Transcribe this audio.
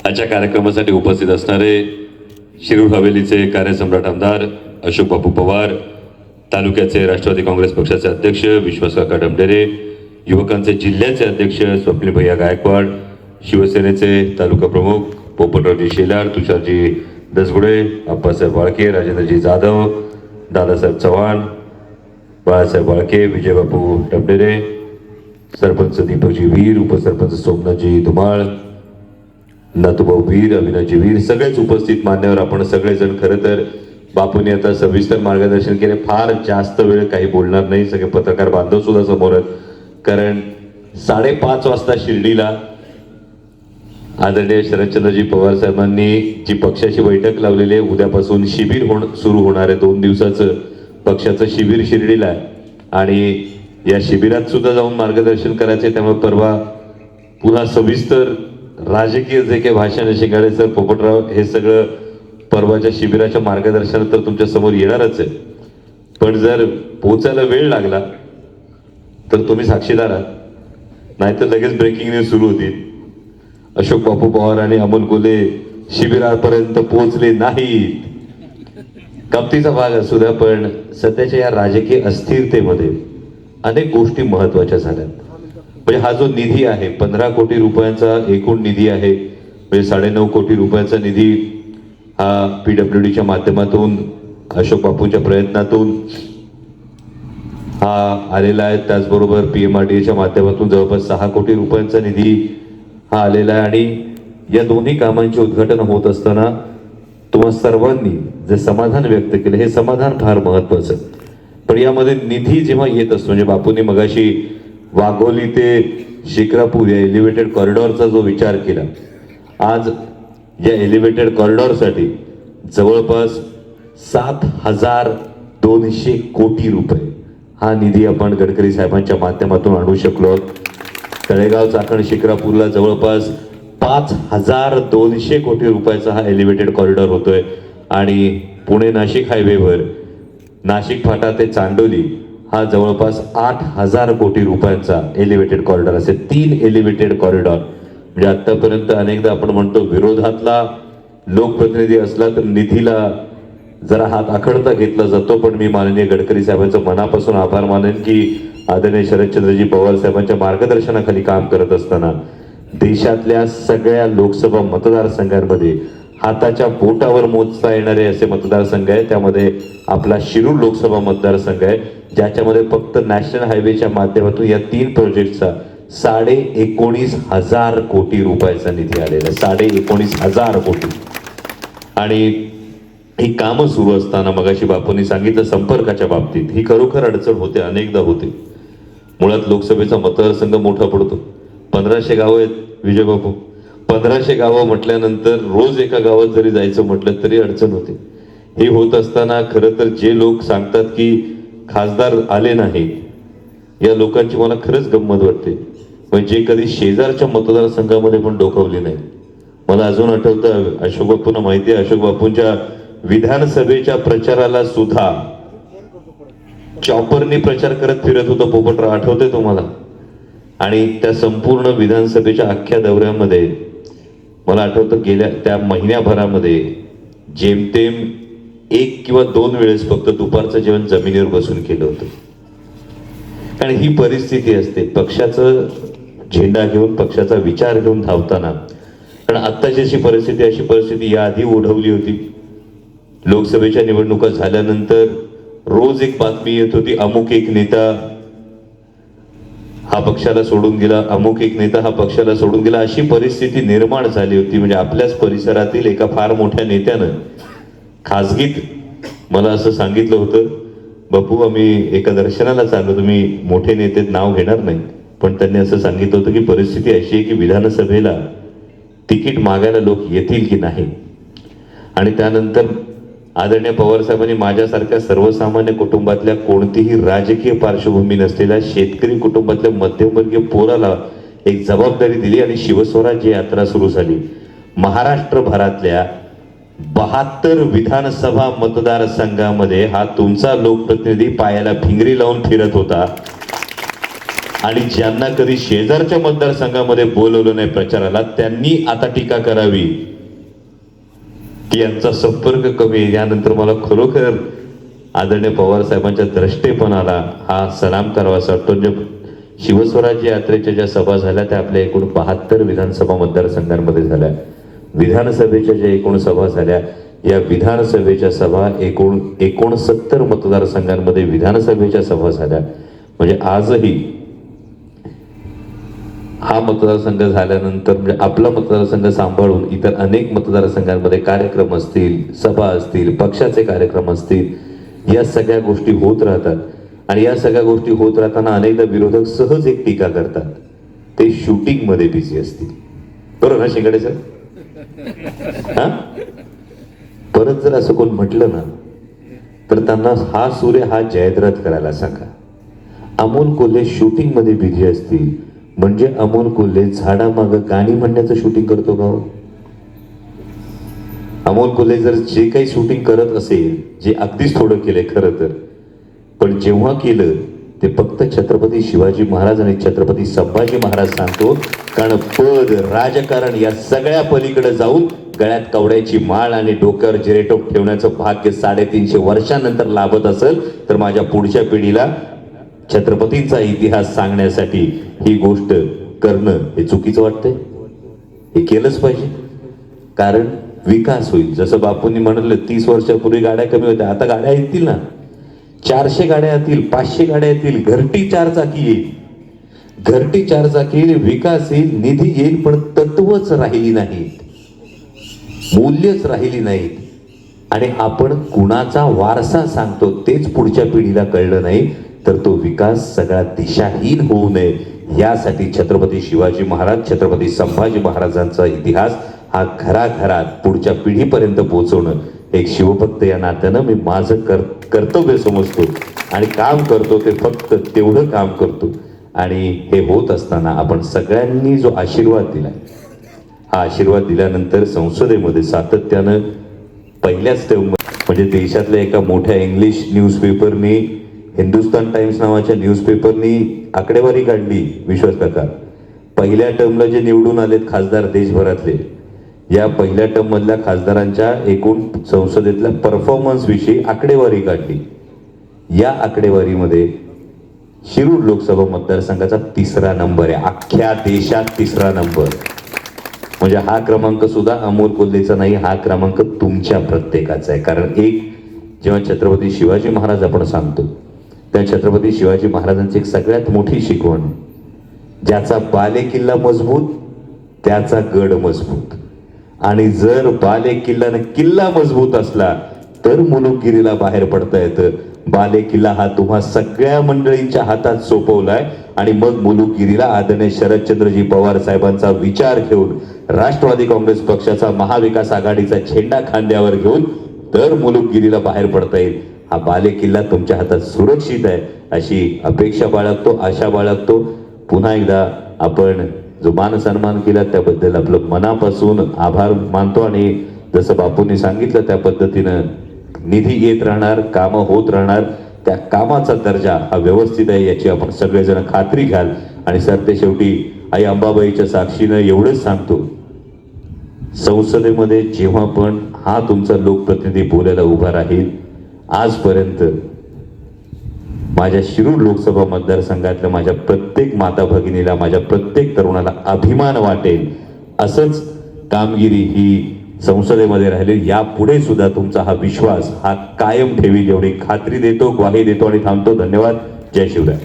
आजच्या कार्यक्रमासाठी उपस्थित असणारे शिरूर हवेलीचे कार्यसम्राट आमदार अशोक बापू पवार तालुक्याचे राष्ट्रवादी काँग्रेस पक्षाचे अध्यक्ष विश्वासकाका डमडेरे युवकांचे जिल्ह्याचे अध्यक्ष स्वप्नील भैया गायकवाड शिवसेनेचे तालुका प्रमुख पोपटरावजी शेलार तुषारजी दसगुडे अप्पासाहेब वाळके राजेंद्रजी जाधव दादासाहेब चव्हाण बाळासाहेब वाळके विजयबापू डमडेरे सरपंच दीपकजी वीर उपसरपंच सोमनाथजी धुमाळ नातूभाऊ वीर अभिनयजी वीर सगळेच उपस्थित मान्यवर. आपण सगळेजण खरं तर बापूंनी आता सविस्तर मार्गदर्शन केले. फार जास्त वेळ काही बोलणार नाही. सगळे पत्रकार बांधव सुद्धा समोर आहेत. कारण साडेपाच वाजता शिर्डीला आदरणीय शरदचंद्रजी पवार साहेबांनी जी पक्षाची बैठक लावलेली आहे उद्यापासून शिबिर होण सुरू होणार आहे. दोन दिवसाचं पक्षाचं शिबिर शिर्डीला आहे. आणि या शिबिरात सुद्धा जाऊन मार्गदर्शन करायचे त्यामुळे परवा पुन्हा सविस्तर राजकीय जे काही भाषण शिकाळे सर पोपटराव हे सगळं परवाच्या शिबिराच्या मार्गदर्शनात तर तुमच्यासमोर येणारच आहे. पण जर पोचायला वेळ लागला तर तुम्ही साक्षीदार आहात. नाहीतर लगेच ब्रेकिंग न्यूज सुरू होतील. अशोक बापू पवार आणि अमोल कोले शिबिरापर्यंत पोहोचले नाहीत. कमतीचा भाग असू द्या पण सध्याच्या या राजकीय अस्थिरतेमध्ये अनेक गोष्टी महत्त्वाच्या झाल्या म्हणजे हा जो निधी आहे पंधरा कोटी रुपयांचा एकूण निधी आहे म्हणजे साडेनऊ कोटी रुपयांचा निधी हा पी डब्ल्यू डीच्या माध्यमातून अशोक बापूच्या प्रयत्नातून हा आलेला आहे. त्याचबरोबर पी एम आर डी एच्या माध्यमातून जवळपास सहा कोटी रुपयांचा निधी हा आलेला आहे. आणि या दोन्ही कामांचे उद्घाटन होत असताना तुम्हा सर्वांनी जे समाधान व्यक्त केलं हे समाधान फार महत्वाचं आहे. पण यामध्ये निधी जेव्हा येत असतो म्हणजे बापूंनी मगाशी वाघोली ते शिक्रापूर या एलिव्हेटेड कॉरिडॉरचा जो विचार केला आज या एलिव्हेटेड कॉरिडॉरसाठी जवळपास सात हजार दोनशे कोटी रुपये हा निधी आपण गडकरी साहेबांच्या माध्यमातून आणू शकलो आहोत. तळेगाव चाकण शिक्रापूरला जवळपास पाच हजार दोनशे कोटी रुपयाचा हा एलिव्हेटेड कॉरिडॉर होतोय आणि पुणे नाशिक हायवेवर नाशिक फाटा ते चांडोली हा जवळपास आठ हजार कोटी रुपयांचा एलिव्हेटेड कॉरिडॉर असे तीन एलिव्हेटेड कॉरिडॉर म्हणजे आतापर्यंत अनेकदा आपण म्हणतो विरोधातला लोकप्रतिनिधी असला तर निधीला जरा हात आखडता घेतला जातो पण मी माननीय गडकरी साहेबांचं मनापासून आभार मानेन की आदरणीय शरदचंद्रजी पवार साहेबांच्या मार्गदर्शनाखाली काम करत असताना देशातल्या सगळ्या लोकसभा मतदारसंघांमध्ये हाताच्या बोटावर मोजता येणारे असे मतदारसंघ आहे. त्यामध्ये आपला शिरूर लोकसभा मतदारसंघ आहे. ज्याच्यामध्ये फक्त नॅशनल हायवेच्या माध्यमातून या तीन प्रोजेक्टचा साडे एकोणीस हजार कोटी रुपयाचा निधी आलेला आहे. साडे एकोणीस हजार कोटी. आणि ही कामं सुरू असताना मगाशी बापूंनी सांगितलं संपर्काच्या बाबतीत. ही खरोखर अडचण होते अनेकदा होते. मुळात लोकसभेचा मतदारसंघ मोठा पडतो. पंधराशे गावं आहेत विजयबापू. पंधराशे गावं म्हटल्यानंतर रोज एका गावात जरी जायचं म्हटलं तरी अडचण होते. हे होत असताना खरं तर जे लोक सांगतात की खासदार आले नाहीत या लोकांची मला खरंच गंमत वाटते. म्हणजे जे कधी शेजारच्या मतदारसंघामध्ये पण डोकावले नाही मला अजून आठवतं अशोक बापूंना माहिती आहे अशोक बापूंच्या विधानसभेच्या प्रचाराला सुद्धा चॉपरनी प्रचार करत फिरत होता पोपटराव आठवते तुम्हाला? आणि त्या संपूर्ण विधानसभेच्या अख्ख्या दौऱ्यामध्ये मला आठवतं गेल्या त्या महिन्याभरामध्ये जेमतेम एक किंवा दोन वेळेस फक्त दुपारचं जेवण जमिनीवर बसून केलं होतं. कारण ही परिस्थिती असते पक्षाचं झेंडा घेऊन पक्षाचा विचार घेऊन धावताना. कारण आत्ताची अशी परिस्थिती अशी परिस्थिती याआधी ओढवली होती. लोकसभेच्या निवडणुका झाल्यानंतर रोज एक बातमी येत होती अमुक एक नेता हा पक्षाला सोडून गेला अमुक एक नेता हा पक्षाला सोडून गेला अशी परिस्थिती निर्माण झाली होती. म्हणजे आपल्याच परिसरातील एका फार मोठ्या नेत्यानं खाजगीत मला असं सांगितलं होतं बापू आम्ही एका दर्शनाला चाललो तुम्ही मोठे नेते नाव घेणार नाही. पण त्यांनी असं सांगितलं होतं की परिस्थिती अशी आहे की विधानसभेला तिकीट मागायला लोक येतील की नाही. आणि त्यानंतर आदरणीय पवार साहेबांनी माझ्यासारख्या सर्वसामान्य कुटुंबातल्या कोणतीही राजकीय पार्श्वभूमी नसलेल्या शेतकरी कुटुंबातल्या मध्यमवर्गीय पोराला एक जबाबदारी दिली आणि शिवस्वराज्य यात्रा सुरू झाली. महाराष्ट्रभरातल्या बहात्तर विधानसभा मतदारसंघामध्ये हा तुमचा लोकप्रतिनिधी पायाला भिंगरी लावून फिरत होता. आणि ज्यांना कधी शेजारच्या मतदारसंघामध्ये बोलवलं नाही प्रचाराला त्यांनी आता टीका करावी. की यांचा संपर्क कमी यानंतर मला खरोखर आदरणीय पवार साहेबांच्या द्रष्टेपणाला हा सलाम करावा वाटतो. जे शिवस्वराज्य यात्रेच्या ज्या सभा झाल्या त्या आपल्या एकूण बहात्तर विधानसभा मतदारसंघांमध्ये झाल्या. विधानसभेच्या ज्या एकूण सभा झाल्या या विधानसभेच्या सभा एकूण एकोणसत्तर मतदारसंघांमध्ये विधानसभेच्या सभा झाल्या. म्हणजे आजही हा मतदारसंघ झाल्यानंतर म्हणजे आपला मतदारसंघ सांभाळून इतर अनेक मतदारसंघांमध्ये कार्यक्रम असतील सभा असतील पक्षाचे कार्यक्रम असतील या सगळ्या गोष्टी होत राहतात. आणि या सगळ्या गोष्टी होत राहताना अनेकदा विरोधक सहज एक टीका करतात. ते शूटिंगमध्ये बिझी असतील. बरोबर ना शिंगाडे सर? हा? परत जर असं कोण म्हटलं ना तर त्यांना हा सूर्य हा जयद्रथ करायला सांगा. अमोल कोल्हे शूटिंगमध्ये बिझी असतील म्हणजे अमोल कोल्हे झाडामाग गाणी म्हणण्याचं शूटिंग करतो का हो? अमोल कोल्हे जर जे काही शूटिंग करत असेल जे अगदीच थोडं केलंय खरं तर पण जेव्हा केलं ते फक्त छत्रपती शिवाजी महाराज आणि छत्रपती संभाजी महाराज सांगतो कारण पद राजकारण या सगळ्या पलीकडे जाऊन गळ्यात कवड्याची माळ आणि डोक्यावर जिरेटोप ठेवण्याचं भाग्य साडेतीनशे वर्षानंतर लाभत असेल तर माझ्या पुढच्या पिढीला छत्रपतींचा इतिहास सांगण्यासाठी ही गोष्ट करणं हे चुकीचं वाटतंय? हे केलंच पाहिजे. कारण विकास होईल. जसं बापूंनी म्हणलं तीस वर्षापूर्वी गाड्या कमी होत्या. आता गाड्या येतील ना? चारशे गाड्या येतील पाचशे गाड्या येतील. घरटी चार चाकी येईल. घरटी चार चाकी येईल विकास येईल निधी येईल पण तत्वच राहिली नाहीत. मूल्यच राहिली नाहीत. आणि आपण कुणाचा वारसा सांगतो तेच पुढच्या पिढीला कळलं नाही. तर तो विकास सगळा दिशाहीन होऊ नये. यासाठी छत्रपती शिवाजी महाराज छत्रपती संभाजी महाराजांचा इतिहास हा घराघरात पुढच्या पिढीपर्यंत पोहोचवणं. एक शिवभक्त या नात्यानं मी माझं कर कर्तव्य समजतो आणि काम करतो ते फक्त तेवढं काम करतो. आणि हे होत असताना आपण सगळ्यांनी जो आशीर्वाद दिला हा आशीर्वाद दिल्यानंतर संसदेमध्ये सातत्यानं पहिल्याच टर्म म्हणजे देशातल्या एका मोठ्या इंग्लिश न्यूजपेपरने हिंदुस्तान टाइम्स नावाच्या न्यूजपेपरनी आकडेवारी काढली विश्वास काका. पहिल्या टर्मला जे निवडून आलेत खासदार देशभरातले या पहिल्या टर्ममधल्या खासदारांच्या एकूण संसदेतल्या परफॉर्मन्सविषयी आकडेवारी काढली. या आकडेवारीमध्ये शिरूर लोकसभा मतदारसंघाचा तिसरा नंबर आहे. अख्ख्या देशात तिसरा नंबर. म्हणजे हा क्रमांक सुद्धा अमोल कोल्हेचा नाही हा क्रमांक तुमच्या प्रत्येकाचा आहे. कारण एक जेव्हा छत्रपती शिवाजी महाराज आपण सांगतो त्या छत्रपती शिवाजी महाराजांची एक सगळ्यात मोठी शिकवण. ज्याचा बाले किल्ला मजबूत त्याचा गड मजबूत. आणि जर बाले किल्ला किल्ला मजबूत असला तर मुलुकगिरीला बाहेर पडता येतं. बाले किल्ला हा तुम्हा सगळ्या मंडळींच्या हातात सोपवलाय. आणि मग मुलुकगिरीला आदरणीय शरदचंद्रजी पवार साहेबांचा विचार घेऊन राष्ट्रवादी काँग्रेस पक्षाचा महाविकास आघाडीचा झेंडा खांद्यावर घेऊन तर मुलुकगिरीला बाहेर पडता येईल. हा बालेकिल्ला तुमच्या हातात सुरक्षित आहे अशी अपेक्षा बाळगतो आशा बाळगतो. पुन्हा एकदा आपण जो मान सन्मान केला त्याबद्दल आपलं मनापासून आभार मानतो आणि जसं बापूंनी सांगितलं त्या पद्धतीनं निधी येत राहणार कामं होत राहणार. त्या कामाचा दर्जा हा व्यवस्थित आहे याची आपण सगळेजण खात्री घ्याल. आणि सर ते शेवटी आई अंबाबाईच्या साक्षीनं एवढंच सांगतो. संसदेमध्ये जेव्हा पण हा तुमचा लोकप्रतिनिधी बोलायला उभा राहील आजपर्यंत माझ्या शिरूर लोकसभा मतदारसंघातलं माझ्या प्रत्येक माता भगिनीला माझ्या प्रत्येक तरुणाला अभिमान वाटेल असंच कामगिरी ही संसदेमध्ये राहिली यापुढे सुद्धा तुमचा हा विश्वास हा कायम ठेवी एवढी खात्री देतो ग्वाही देतो आणि थांबतो. धन्यवाद. जय शिवराय.